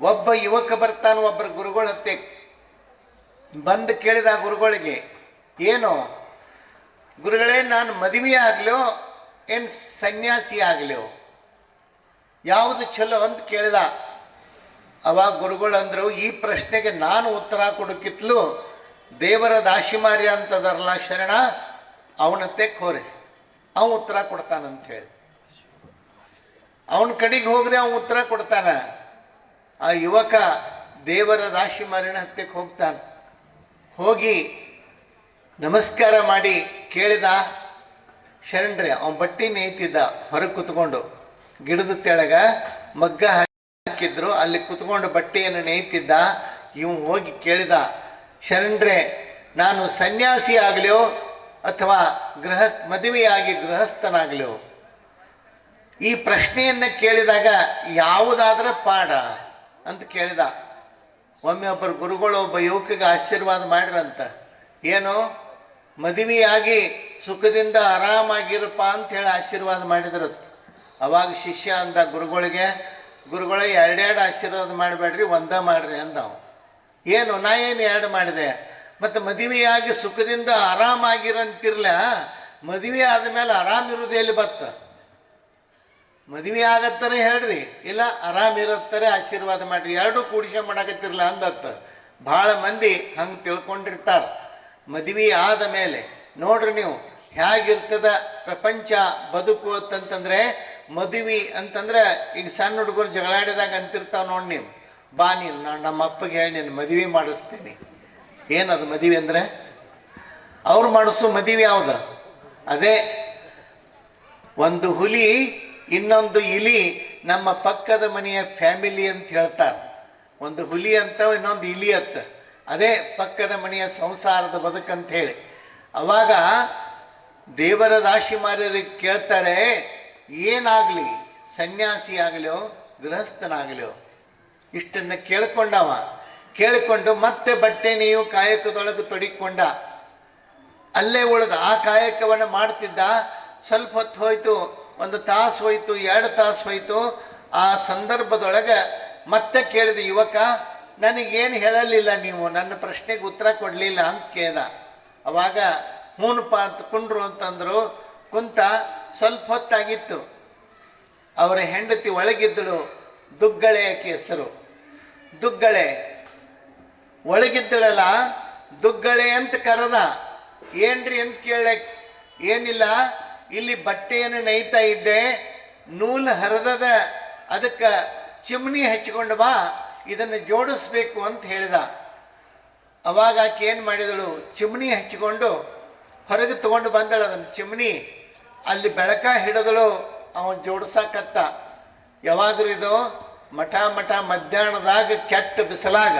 ಒಬ್ಬ ಯುವಕ ಬರ್ತಾನೆ ಒಬ್ಬರ ಗುರುಗಳ ಹತ್ತೆ ಬಂದು ಕೇಳಿದ ಗುರುಗಳಿಗೆ, ಏನು, ಗುರುಗಳೇ, ನಾನು ಮದುವೆ ಆಗ್ಲೋ, ಏನು ಸನ್ಯಾಸಿ ಆಗ್ಲೋ? ಯಾವುದು ಚಲೋ ಅಂತ ಕೇಳಿದ. ಅವಾಗ ಗುರುಗಳು ಅಂದ್ರು, ಈ ಪ್ರಶ್ನೆಗೆ ನಾನು ಉತ್ತರ ಕೊಡುಕಿತ್ಲು, ದೇವರ ದಾಶಿಮಾರ್ಯ ಅಂತದರಲ್ಲ ಶರಣ ಅವನತ್ತೆ ಕೋರಿ. ಅವನು ಉತ್ತರ ಕೊಡ್ತಾನಂತ ಹೇಳಿ. ಅವನ ಕಡೆಗೆ ಹೋಗ್ರೆ ಅವನು ಉತ್ತರ ಕೊಡ್ತಾನ. ಆ ಯುವಕ ದೇವರ ರಾಶಿ ಮಾರಿನ ಹತ್ತಕ್ಕೆ ಹೋಗ್ತಾನೆ. ಹೋಗಿ ನಮಸ್ಕಾರ ಮಾಡಿ ಕೇಳಿದ, ಶರಣ್ರೆ, ಅವನ ಬಟ್ಟಿ ನೇಯ್ತಿದ್ದ, ಹೊರಗೆ ಕುತ್ಕೊಂಡು. ಗಿಡದ ತೆಳಗ ಮಗ್ಗ ಹಾಕಿದ್ರು, ಅಲ್ಲಿ ಕುತ್ಕೊಂಡು ಬಟ್ಟೆಯನ್ನು ನೇಯ್ತಿದ್ದ ಇವ್ ಹೋಗಿ ಕೇಳಿದ, ಶರಣ್ರೆ, ನಾನು ಸನ್ಯಾಸಿ ಆಗ್ಲೋ ಅಥವಾ ಗೃಹಸ್ಥ, ಮದುವೆಯಾಗಿ ಗೃಹಸ್ಥನಾಗ್ಲೋ ಈ ಪ್ರಶ್ನೆಯನ್ನು ಕೇಳಿದಾಗ ಯಾವುದಾದ್ರೂ ಪಾಡ ಅಂತ ಕೇಳಿದ. ಒಮ್ಮೆ ಒಬ್ಬರು ಗುರುಗಳು ಒಬ್ಬ ಯುವಕಿಗೆ ಆಶೀರ್ವಾದ ಮಾಡ್ರಂತ. ಏನು? ಮದುವೆಯಾಗಿ ಸುಖದಿಂದ ಆರಾಮಾಗಿರಪ್ಪ ಅಂತ ಹೇಳಿ ಆಶೀರ್ವಾದ ಮಾಡಿದ್ರತ್ ಅವಾಗ ಶಿಷ್ಯ ಅಂದ ಗುರುಗಳಿಗೆ, ಗುರುಗಳ, ಎರಡೆರಡು ಆಶೀರ್ವಾದ ಮಾಡಬೇಡ್ರಿ, ಒಂದ ಮಾಡ್ರಿ ಅಂದವು ಏನು? ನಾ ಏನು ಎರಡು ಮಾಡಿದೆ? ಮತ್ತು ಮದುವೆಯಾಗಿ ಸುಖದಿಂದ ಆರಾಮಾಗಿರಂತಿರ್ಲ, ಮದುವೆ ಆದಮೇಲೆ ಆರಾಮಿರೋದು ಎಲ್ಲಿ ಬತ್ತ? ಮದುವೆ ಆಗತ್ತಾರೆ ಹೇಳ್ರಿ. ಇಲ್ಲ, ಆರಾಮ್ ಇರತ್ತಾರೆ, ಆಶೀರ್ವಾದ ಮಾಡ್ರಿ. ಎರಡೂ ಕೂಡಿಸ ಮಾಡಕತ್ತಿರ್ಲ ಅಂದತ್ತ. ಭಾಳ ಮಂದಿ ಹಂಗೆ ತಿಳ್ಕೊಂಡಿರ್ತಾರ. ಮದುವೆ ಆದ ಮೇಲೆ, ನೋಡ್ರಿ ನೀವು ಹೇಗಿರ್ತದ ಪ್ರಪಂಚ ಬದುಕು ಅಂತಂದ್ರೆ ಮದುವೆ ಅಂತಂದ್ರೆ, ಈಗ ಸಣ್ಣ ಹುಡುಗರು ಜಗಳಾಡಿದಾಗ ಅಂತಿರ್ತಾವ ನೋಡಿ ನೀವು. ಬಾ ನೀನು, ನಾನು ನಮ್ಮ ಅಪ್ಪಗೆ ಹೇಳಿ ನೀನು ಮದುವೆ ಮಾಡಿಸ್ತೀನಿ. ಏನದು ಮದುವೆ ಅಂದ್ರೆ? ಅವ್ರು ಮಾಡಿಸೋ ಮದುವೆ ಯಾವ್ದು? ಅದೇ, ಒಂದು ಹುಲಿ ಇನ್ನೊಂದು ಇಲಿ ನಮ್ಮ ಪಕ್ಕದ ಮನೆಯ ಫ್ಯಾಮಿಲಿ ಅಂತ ಹೇಳ್ತಾರೆ. ಒಂದು ಹುಲಿ ಅಂತ ಇನ್ನೊಂದು ಇಲಿ ಅಂತ ಅದೇ ಪಕ್ಕದ ಮನೆಯ ಸಂಸಾರದ ಬದುಕಂತ ಹೇಳಿ. ಅವಾಗ ದೇವರ ದಾಶಿಮಾರ್ಯರಿಗೆ ಕೇಳ್ತಾರೆ, ಏನಾಗಲಿ, ಸನ್ಯಾಸಿ ಆಗಲೋ, ಗೃಹಸ್ಥನಾಗಲೋ, ಇಷ್ಟನ್ನ ಕೇಳ್ಕೊಂಡವ. ಕೇಳಿಕೊಂಡು ಮತ್ತೆ ಬಟ್ಟೆ ನೀವು ಕಾಯಕದೊಳಗೆ ತೊಡಿಕೊಂಡ. ಅಲ್ಲೇ ಉಳಿದ, ಆ ಕಾಯಕವನ್ನು ಮಾಡ್ತಿದ್ದ. ಸ್ವಲ್ಪ ಹೊತ್ತು ಹೋಯ್ತು ಒಂದು ತಾಸು ಹೋಯ್ತು, ಎರಡು ತಾಸು ಹೋಯ್ತು, ಆ ಸಂದರ್ಭದೊಳಗೆ ಮತ್ತೆ ಕೇಳಿದ, ಯುವಕ, ನನಗೇನು ಹೇಳಲಿಲ್ಲ ನೀವು? ನನ್ನ ಪ್ರಶ್ನೆಗೆ ಉತ್ತರ ಕೊಡಲಿಲ್ಲ ಅಂತ ಕೇಳ್ದ. ಅವಾಗ ಹೂನಪ್ಪ ಅಂತ ಕುಂಡ್ರು ಅಂತಂದ್ರು, ಕುಂತ ಸ್ವಲ್ಪ ಹೊತ್ತಾಗಿತ್ತು. ಅವರ ಹೆಂಡತಿ ಒಳಗಿದ್ದಳು, ದುಗ್ಗಳೆ ಹೆಸರು. ದುಗ್ಗಳೆ. ಒಳಗಿದ್ದಳಲ್ಲ, ದುಗ್ಗಳೆ ಅಂತ ಕರೆದ. ಏನ್ರಿ ಅಂತ ಕೇಳಕ್ ಏನಿಲ್ಲ ಇಲ್ಲಿ ಬಟ್ಟೆಯನ್ನು ನೇಯ್ತಾ ಇದ್ದೆ. ನೂಲು ಹರಿದದ ಅದಕ್ಕೆ ಚಿಮ್ನಿ ಹಚ್ಕೊಂಡು ಬಾ, ಇದನ್ನು ಜೋಡಿಸ್ಬೇಕು ಅಂತ ಹೇಳಿದ. ಅವಾಗ ಆಕೆ ಏನು ಮಾಡಿದಳು? ಚಿಮ್ನಿ ಹಚ್ಚಿಕೊಂಡು ಹೊರಗೆ ತಗೊಂಡು ಬಂದಳು ಅದನ್ನು ಚಿಮ್ನಿ. ಅಲ್ಲಿ ಬೆಳಕ ಹಿಡಿದಳು, ಅವನು ಜೋಡ್ಸಾಕತ್ತ. ಯಾವಾಗ್ರೂ ಇದು ಮಠ ಮಠ ಮಧ್ಯಾಹ್ನದಾಗ ಕೆಟ್ಟ ಬಿಸಲಾಗ.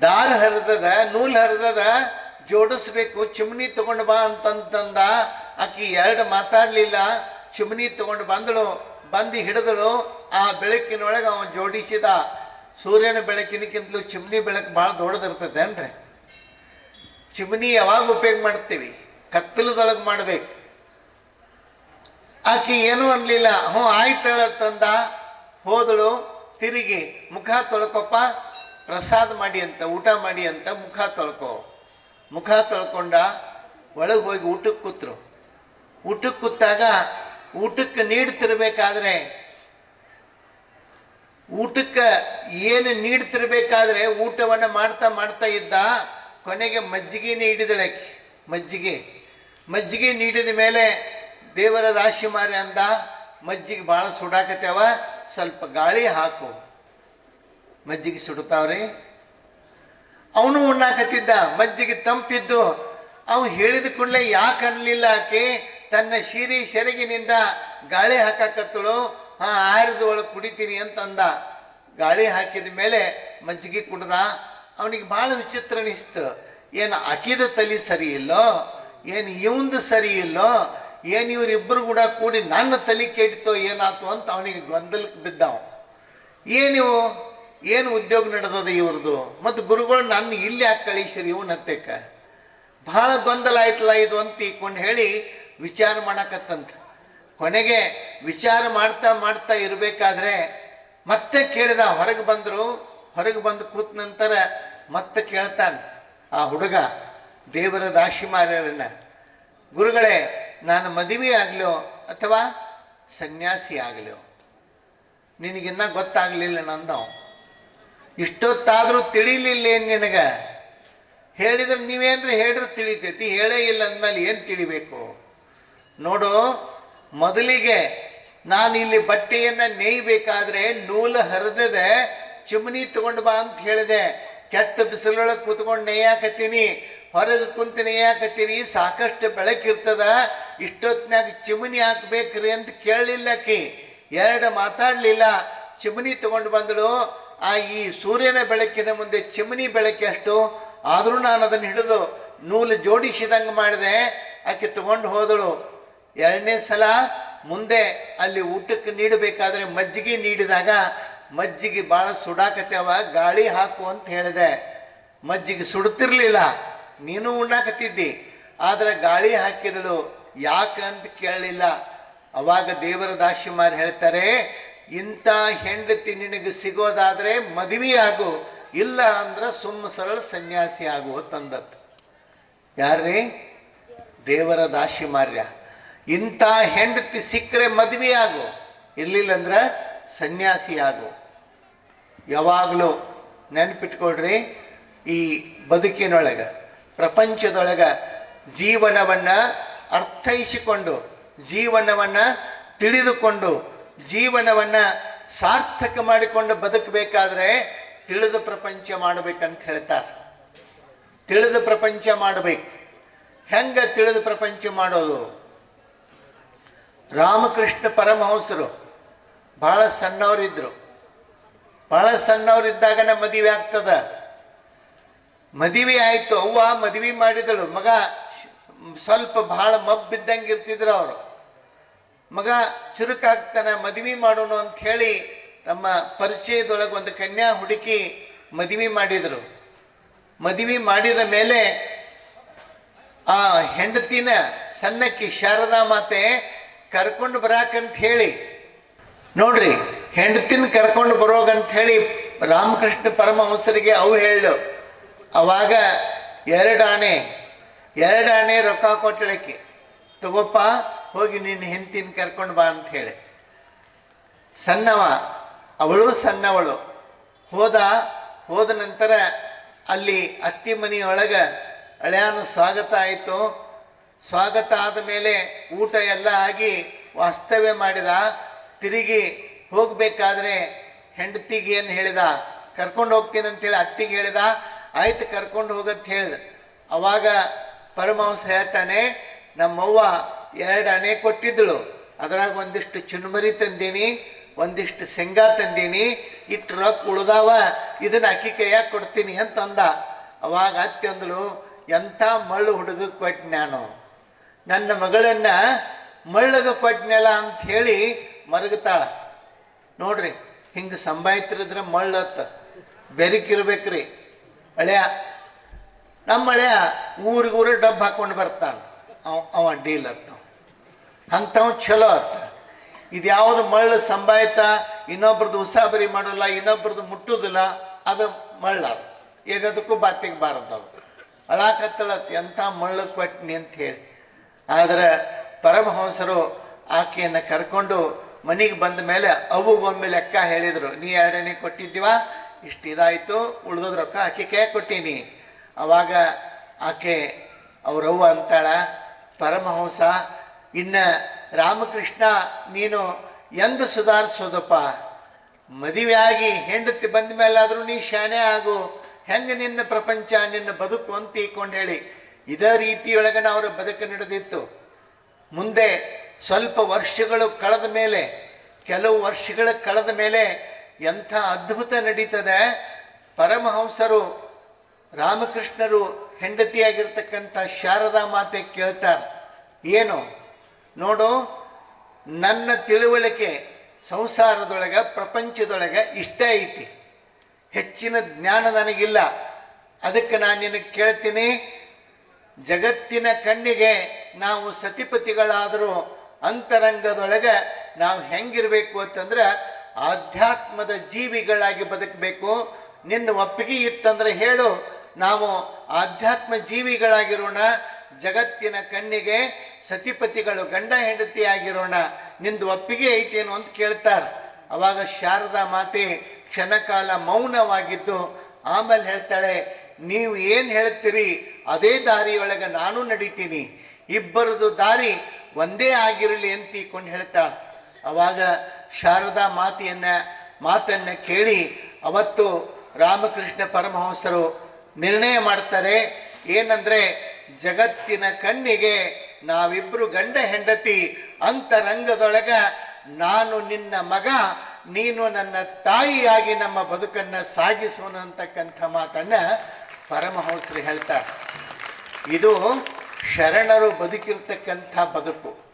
ದಾರ ಹರಿದದ, ನೂಲ್ ಹರಿದದ ಜೋಡಿಸ್ಬೇಕು, ಚಿಮ್ನಿ ತಗೊಂಡು ಬಾ ಅಂತಂತಂದ, ಆಕಿ ಎರಡು ಮಾತಾಡ್ಲಿಲ್ಲ. ಚಿಮ್ನಿ ತಗೊಂಡು ಬಂದಳು, ಬಂದು ಹಿಡಿದಳು. ಆ ಬೆಳಕಿನೊಳಗೆ ಅವನು ಜೋಡಿಸಿದ ಸೂರ್ಯನ ಬೆಳಕಿನಕ್ಕಿಂತಲೂ ಚಿಮ್ನಿ ಬೆಳಕು ಭಾಳ ದೊಡ್ಡದಿರ್ತದೆ ಏನ್ರಿ ಚಿಮ್ನಿ ಯಾವಾಗ ಉಪಯೋಗ ಮಾಡ್ತೀವಿ? ಕತ್ತಲದೊಳಗೆ ಮಾಡ್ಬೇಕು. ಆಕೆ ಏನೂ ಅನ್ಲಿಲ್ಲ. ಹ್ಞೂ, ಆಯ್ತು ಹೇಳತ್ತಂದ ಹೋದಳು, ತಿರುಗಿ ಮುಖ ತೊಳ್ಕೊಪ್ಪ, ಪ್ರಸಾದ ಮಾಡಿ ಅಂತ, ಊಟ ಮಾಡಿ ಅಂತ ಮುಖ ತೊಳ್ಕೊ. ಮುಖ ತೊಳ್ಕೊಂಡ ಒಳಗೆ ಹೋಗಿ ಊಟಕ್ಕೆ ಕೂತ್ರು. ಊಟಕ್ಕೆ ಕೂತಾಗ ಊಟಕ್ಕೆ ನೀಡ್ತಿರ್ಬೇಕಾದ್ರೆ ಊಟಕ್ಕೆ ಏನು ನೀಡ್ತಿರ್ಬೇಕಾದ್ರೆ ಊಟವನ್ನ ಮಾಡ್ತಾ ಮಾಡ್ತಾ ಇದ್ದ ಕೊನೆಗೆ ಮಜ್ಜಿಗೆ ನೀಡಿದಳಕ್ಕೆ ಮಜ್ಜಿಗೆ. ಮಜ್ಜಿಗೆ ನೀಡಿದ ಮೇಲೆ ದೇವರ ರಾಶಿ ಮಾರಿ ಅಂದ, ಮಜ್ಜಿಗೆ ಭಾಳ ಸುಡಾಕತ್ಯಾವ, ಸ್ವಲ್ಪ ಗಾಳಿ ಹಾಕು. ಮಜ್ಜಿಗೆ ಸುಡುತ್ತಾವ್ರಿ ಅವನು ಉಣ್ಣಾಕತ್ತಿದ್ದ, ಮಜ್ಜಿಗೆ ತಂಪಿದ್ದು ಅವನು ಹೇಳಿದ ಕೂಡಲೇ ಯಾಕೆ ಅನ್ಲಿಲ್ಲ ಆಕೆ? ತನ್ನ ಶಿರಿ ಸೆರಗಿನಿಂದ ಗಾಳಿ ಹಾಕಾಕತ್ತಳು. ಹಾ, ಆರಿದ ಒಳಗೆ ಕುಡಿತೀನಿ ಅಂತಂದ. ಗಾಳಿ ಹಾಕಿದ ಮೇಲೆ ಮಜ್ಜಿಗೆ ಕುಡ್ದ. ಅವನಿಗೆ ಭಾಳ ವಿಚಿತ್ರ ಅನಿಸ್ತು. ಏನು ಅಕಿದ ತಲೆ ಸರಿ ಇಲ್ಲೋ ಏನು ಇವಂದು ಸರಿ ಇಲ್ಲೋ ಏನು ಇವರಿಬ್ಬರು ಕೂಡ ಕೂಡಿ ನನ್ನ ತಲೆ ಕೆಡ್ತೋ ಏನಾಯ್ತು ಅಂತ ಅವನಿಗೆ ಗೊಂದಲಕ್ಕೆ ಬಿದ್ದವ. ಏನಿವು ಏನು ಉದ್ಯೋಗ ನಡೆದದ ಇವ್ರದ್ದು ಮತ್ತು ಗುರುಗಳು ನನ್ನ ಇಲ್ಲಿ ಯಾಕೆ ಕಳಿಸಿರಿ ಇವನ್ ಅತ್ತೆಕ್ಕ ಬಹಳ ಗೊಂದಲ ಆಯ್ತಲ್ಲ ಇದು ಅಂತ ಈಕೊಂಡು ಹೇಳಿ ವಿಚಾರ ಮಾಡಕತ್ತಂತ. ಕೊನೆಗೆ ವಿಚಾರ ಮಾಡ್ತಾ ಮಾಡ್ತಾ ಇರಬೇಕಾದ್ರೆ ಮತ್ತೆ ಕೇಳಿದ, ಹೊರಗೆ ಬಂದರು, ಹೊರಗೆ ಬಂದು ಕೂತ ನಂತರ ಮತ್ತೆ ಕೇಳ್ತಾನೆ ಆ ಹುಡುಗ ದೇವರ ದಾಸಿಮಾರ್ಯರನ್ನ. ಗುರುಗಳೇ, ನಾನು ಮದುವೆ ಆಗ್ಲೋ ಅಥವಾ ಸನ್ಯಾಸಿ ಆಗ್ಲೋ? ನಿನಗಿನ್ನ ಗೊತ್ತಾಗಲಿಲ್ಲ ನಂದವ ಇಷ್ಟೊತ್ತಾದರೂ ತಿಳಿಲಿಲ್ಲ ಏನು ನಿನಗ? ಹೇಳಿದ್ರೆ ನೀವೇನ್ರಿ ಹೇಳಿದ್ರೆ ತಿಳಿತೈತಿ? ಹೇಳೇ ಇಲ್ಲ ಅಂದ್ಮೇಲೆ ಏನು ತಿಳಿಬೇಕು? ನೋಡು, ಮೊದಲಿಗೆ ನಾನು ಇಲ್ಲಿ ಬಟ್ಟೆಯನ್ನ ನೇಯ್ಬೇಕಾದ್ರೆ ನೂಲು ಹರಿದದೆ ಚಿಮ್ನಿ ತಗೊಂಡು ಬಾ ಅಂತ ಹೇಳಿದೆ. ಕೆಟ್ಟ ಬಿಸಿಲೊಳಗೆ ಕೂತ್ಕೊಂಡು ನೇಯಾಕತ್ತೀನಿ ಹೊರಗೆ ಕುಂತು ನೇಯಾಕತ್ತೀನಿ ಸಾಕಷ್ಟು ಬೆಳಕಿರ್ತದ ಇಷ್ಟೊತ್ತಿನಾಗ ಚಿಮ್ನಿ ಹಾಕ್ಬೇಕ್ರಿ ಅಂತ ಕೇಳಲಿಲ್ಲಕಿ ಎರಡು ಮಾತಾಡಲಿಲ್ಲ. ಚಿಮ್ನಿ ತಗೊಂಡು ಬಂದಳು. ಆ ಈ ಸೂರ್ಯನ ಬೆಳಕಿನ ಮುಂದೆ ಚಿಮಣಿ ಬೆಳಕಷ್ಟು ಆದರೂ ನಾನು ಅದನ್ನು ಹಿಡಿದು ನೂಲು ಜೋಡಿಸಿದಂಗೆ ಮಾಡಿದೆ. ಆಕೆ ತಗೊಂಡು ಹೋದಳು. ಎರಡನೇ ಸಲ ಮುಂದೆ ಅಲ್ಲಿ ಊಟಕ್ಕೆ ನೀಡಬೇಕಾದ್ರೆ ಮಜ್ಜಿಗೆ ನೀಡಿದಾಗ ಮಜ್ಜಿಗೆ ಭಾಳ ಸುಡಾಕತ್ಯಾವ ಗಾಳಿ ಹಾಕು ಅಂತ ಹೇಳಿದೆ. ಮಜ್ಜಿಗೆ ಸುಡುತ್ತಿರಲಿಲ್ಲ ನೀನು ಉಣ್ಣಾಕತ್ತಿದ್ದಿ. ಆದ್ರೆ ಗಾಳಿ ಹಾಕಿದಳು. ಯಾಕೆ ಅಂತ ಕೇಳಲಿಲ್ಲ. ಅವಾಗ ದೇವರ ದಾಶಿಮಾರ್ ಹೇಳ್ತಾರೆ ಇಂಥ ಹೆಂಡತಿ ನಿನಗೆ ಸಿಗೋದಾದ್ರೆ ಮದುವೆ ಆಗು, ಇಲ್ಲ ಅಂದ್ರೆ ಸುಮ್ಮ ಸರಳ ಸನ್ಯಾಸಿ ಆಗು ತಂದತ್ ಯಾರ್ರೀ? ದೇವರ ದಾಸಿಮಾರ್ಯ. ಇಂಥ ಹೆಂಡತಿ ಸಿಕ್ಕರೆ ಮದುವೆ ಆಗು ಇರ್ಲಿಲ್ಲ ಅಂದ್ರೆ ಸನ್ಯಾಸಿ ಆಗು. ಯಾವಾಗಲೂ ನೆನ್ಪಿಟ್ಕೊಳ್ರಿ ಈ ಬದುಕಿನೊಳಗೆ, ಪ್ರಪಂಚದೊಳಗೆ ಜೀವನವನ್ನ ಅರ್ಥೈಸಿಕೊಂಡು, ಜೀವನವನ್ನ ತಿಳಿದುಕೊಂಡು ಜೀವನವನ್ನ ಸಾರ್ಥಕ ಮಾಡಿಕೊಂಡು ಬದುಕಬೇಕಾದ್ರೆ ತಿಳಿದ ಪ್ರಪಂಚ ಮಾಡಬೇಕಂತ ಹೇಳ್ತಾರೆ. ತಿಳಿದ ಪ್ರಪಂಚ ಮಾಡಬೇಕು. ಹೆಂಗ ತಿಳಿದ ಪ್ರಪಂಚ ಮಾಡೋದು? ರಾಮಕೃಷ್ಣ ಪರಮಹಂಸರು ಬಹಳ ಸಣ್ಣವರಿದ್ರು. ಬಹಳ ಸಣ್ಣವರಿದ್ದಾಗನ ಮದುವೆ ಆಗ್ತದ. ಮದುವೆ ಆಯ್ತು ಅವ್ವ ಮದುವೆ ಮಾಡಿದಳು. ಮಗ ಸ್ವಲ್ಪ ಬಹಳ ಮಬ್ಬಿದ್ದಂಗೆ ಇರ್ತಿದ್ರು ಅವರು. ಮಗ ಚುರುಕಾಗ್ತಾನೆ, ಮದುವೆ ಮಾಡೋಣ ಅಂತ ಹೇಳಿ ತಮ್ಮ ಪರಿಚಯದೊಳಗೆ ಒಂದು ಕನ್ಯಾ ಹುಡುಕಿ ಮದುವೆ ಮಾಡಿದರು. ಮದುವೆ ಮಾಡಿದ ಮೇಲೆ ಆ ಹೆಂಡತಿನ ಸಣ್ಣಕ್ಕಿ ಶಾರದಾ ಮಾತೆ ಕರ್ಕೊಂಡು ಬರಾಕಂತ ಹೇಳಿ, ನೋಡ್ರಿ, ಹೆಂಡತಿನ ಕರ್ಕೊಂಡು ಬರೋಗಂತ ಹೇಳಿ ರಾಮಕೃಷ್ಣ ಪರಮಹಂಸರಿಗೆ ಅವು ಹೇಳು ಅವಾಗ ಎರಡು ಆಣೆ ಎರಡು ಆಣೆ ರೊಕ್ಕ ಕೊಟ್ಟಳಕ್ಕೆ ತಗೋಪ್ಪ ಹೋಗಿ ನಿನ್ನ ಹೆಂಡತಿನ ಕರ್ಕೊಂಡು ಬಾ ಅಂತ ಹೇಳಿ. ಸಣ್ಣವ, ಅವಳು ಸಣ್ಣವಳು. ಹೋದ ಹೋದ ನಂತರ ಅಲ್ಲಿ ಅತ್ತಿ ಮನೆಯೊಳಗೆ ಹಳೆಯನ ಸ್ವಾಗತ ಆಯಿತು. ಸ್ವಾಗತ ಆದ ಮೇಲೆ ಊಟ ಎಲ್ಲ ಆಗಿ ವಾಸ್ತವ್ಯ ಮಾಡಿದ. ತಿರುಗಿ ಹೋಗಬೇಕಾದ್ರೆ ಹೆಂಡತಿಗೆ ಏನು ಹೇಳಿದ? ಕರ್ಕೊಂಡು ಹೋಗ್ತೀನಿ ಅಂತೇಳಿ ಅತ್ತಿಗೆ ಹೇಳಿದ. ಆಯ್ತು, ಕರ್ಕೊಂಡು ಹೋಗತ್ತೆ ಹೇಳಿದ. ಅವಾಗ ಪರಮಹಂಸ ಹೇಳ್ತಾನೆ, ನಮ್ಮವ್ವ ಎರಡು ಅಣೆ ಕೊಟ್ಟಿದ್ದಳು. ಅದ್ರಾಗ ಒಂದಿಷ್ಟು ಚುನ್ಮರಿ ತಂದೀನಿ, ಒಂದಿಷ್ಟು ಶೇಂಗಾ ತಂದೀನಿ ಇಟ್ಟು ರೊಕ್ಕ ಉಳ್ದಾವ, ಇದನ್ನ ಅಕ್ಕಿ ಕೈಯಾಗ ಕೊಡ್ತೀನಿ ಅಂತ ಅಂದ ಅವಾಗ ಅತ್ತಂದಳು ಎಂಥ ಮಳ್ಳು ಹುಡುಗ ಕೊಟ್ಟು ನಾನು. ನನ್ನ ಮಗಳನ್ನ ಮಳ್ಳಗ ಕೊಟ್ನಲ್ಲ ಅಂತ ಹೇಳಿ ಮರಗತಾಳ. ನೋಡ್ರಿ, ಹಿಂಗೆ ಸಂಭಾಯ್ತಿರಿದ್ರೆ ಮಳ್ಳತ್ತ ಬೆರಿಕಿರ್ಬೇಕ್ರಿ. ಅಳ್ಯ ನಮ್ಮ ಹಳೆಯ ಊರಿಗೂರು ಡಬ್ಬ ಹಾಕೊಂಡು ಬರ್ತಾನ. ಅವ ಅವ ಡೀಲ್ ಅತ್ತ ಅಂಥವ್ ಚಲೋ ಆಯ್ತ ಇದು ಯಾವುದು ಮಳ್ಳು ಸಂಭಾಯ್ತ ಇನ್ನೊಬ್ರದ್ದು ಉಸಾಬರಿ ಮಾಡೋಲ್ಲ ಇನ್ನೊಬ್ರದ್ದು ಮುಟ್ಟುದಿಲ್ಲ, ಅದು ಮಳ್ಳ ಅದು. ಏನದಕ್ಕೂ ಬಾತಿಗೆ ಬಾರದವು ಅಳಾಕತ್ತಳತ್ ಎಂಥ ಮಳ್ಳು ಕೊಟ್ನಿ ಅಂತ ಹೇಳಿ. ಆದರೆ ಪರಮಹಂಸರು ಆಕೆಯನ್ನು ಕರ್ಕೊಂಡು ಮನೆಗೆ ಬಂದ ಮೇಲೆ ಅವುಗೊಮ್ಮೆ ಲೆಕ್ಕ ಹೇಳಿದರು, ನೀ ಎರಡನೇ ಕೊಟ್ಟಿದ್ದೀವ? ಇಷ್ಟು ಇದಾಯಿತು, ಉಳ್ದದ ರೊಕ್ಕ ಆಕೆ ಕೈ ಕೊಟ್ಟೀನಿ. ಅವಾಗ ಆಕೆ, ಅವ್ರವ್ವ ಅಂತಾಳ, ಪರಮಹಂಸ ಇನ್ನ ರಾಮಕೃಷ್ಣ, ನೀನು ಎಂದು ಸುಧಾರಿಸೋದಪ್ಪ. ಆಗಿ ಹೆಂಡತಿ ಬಂದ ಮೇಲಾದರೂ ನೀ ಶಾಣೆ ಆಗು. ಹೆಂಗೆ ನಿನ್ನ ಪ್ರಪಂಚ, ನಿನ್ನ ಬದುಕು ಅಂತ ಇಕ್ಕೊಂಡು ಹೇಳಿ. ಇದೇ ರೀತಿಯೊಳಗನ ಅವರ ಬದುಕು ನಡೆದಿತ್ತು. ಮುಂದೆ ಸ್ವಲ್ಪ ವರ್ಷಗಳು ಕಳೆದ ಮೇಲೆ, ಕೆಲವು ವರ್ಷಗಳ ಕಳೆದ ಮೇಲೆ ಎಂಥ ಅದ್ಭುತ ನಡೀತದೆ. ಪರಮಹಂಸರು, ರಾಮಕೃಷ್ಣರು ಹೆಂಡತಿಯಾಗಿರ್ತಕ್ಕಂಥ ಶಾರದಾ ಮಾತೆ ಕೇಳ್ತಾರೆ, ಏನು? ನೋಡು, ನನ್ನ ತಿಳುವಳಿಕೆ ಸಂಸಾರದೊಳಗೆ, ಪ್ರಪಂಚದೊಳಗೆ ಇಷ್ಟ ಐತಿ. ಹೆಚ್ಚಿನ ಜ್ಞಾನ ನನಗಿಲ್ಲ. ಅದಕ್ಕೆ ನಾನು ನಿನಗೆ ಕೇಳ್ತೀನಿ, ಜಗತ್ತಿನ ಕಣ್ಣಿಗೆ ನಾವು ಸತಿಪತಿಗಳಾದರೂ ಅಂತರಂಗದೊಳಗೆ ನಾವು ಹೆಂಗಿರಬೇಕು ಅಂತಂದ್ರೆ ಆಧ್ಯಾತ್ಮದ ಜೀವಿಗಳಾಗಿ ಬದುಕಬೇಕು. ನಿನ್ನ ಒಪ್ಪಿಗೆ ಇತ್ತಂದ್ರೆ ಹೇಳು, ನಾವು ಆಧ್ಯಾತ್ಮ ಜೀವಿಗಳಾಗಿರೋಣ. ಜಗತ್ತಿನ ಕಣ್ಣಿಗೆ ಸತಿಪತಿಗಳು ಗಂಡ ಹೆಂಡತಿ ಆಗಿರೋಣ, ನಿಂದು ಒಪ್ಪಿಗೆ ಐತೇನು ಅಂತ ಕೇಳ್ತಾರೆ. ಅವಾಗ ಶಾರದಾ ಮಾತೆ ಕ್ಷಣಕಾಲ ಮೌನವಾಗಿದ್ದು ಆಮೇಲೆ ಹೇಳ್ತಾಳೆ, ನೀವು ಏನು ಹೇಳ್ತೀರಿ? ಅದೇ ದಾರಿಯೊಳಗೆ ನಾನು ನಡೀತೀನಿ. ಇಬ್ಬರದು ದಾರಿ ಒಂದೇ ಆಗಿರಲಿ ಅಂತ ಕೊಂಡು ಹೇಳ್ತಾಳೆ. ಅವಾಗ ಶಾರದಾ ಮಾತೆಯನ್ನ, ಮಾತನ್ನ ಕೇಳಿ, ಅವತ್ತು ರಾಮಕೃಷ್ಣ ಪರಮಹಂಸರು ನಿರ್ಣಯ ಮಾಡ್ತಾರೆ, ಏನಂದ್ರೆ ಜಗತ್ತಿನ ಕಣ್ಣಿಗೆ ನಾವಿಬ್ರು ಗಂಡ ಹೆಂಡತಿ ಅಂತರಂಗದೊಳಗ ನಾನು ನಿನ್ನ ಮಗ, ನೀನು ನನ್ನ ತಾಯಿಯಾಗಿ ನಮ್ಮ ಬದುಕನ್ನ ಸಾಗಿಸೋಣ ಅಂತಕ್ಕಂಥ ಮಾತನ್ನ ಪರಮಹಂಸರು ಹೇಳ್ತಾರೆ. ಇದು ಶರಣರು ಬದುಕಿರ್ತಕ್ಕಂಥ ಬದುಕು.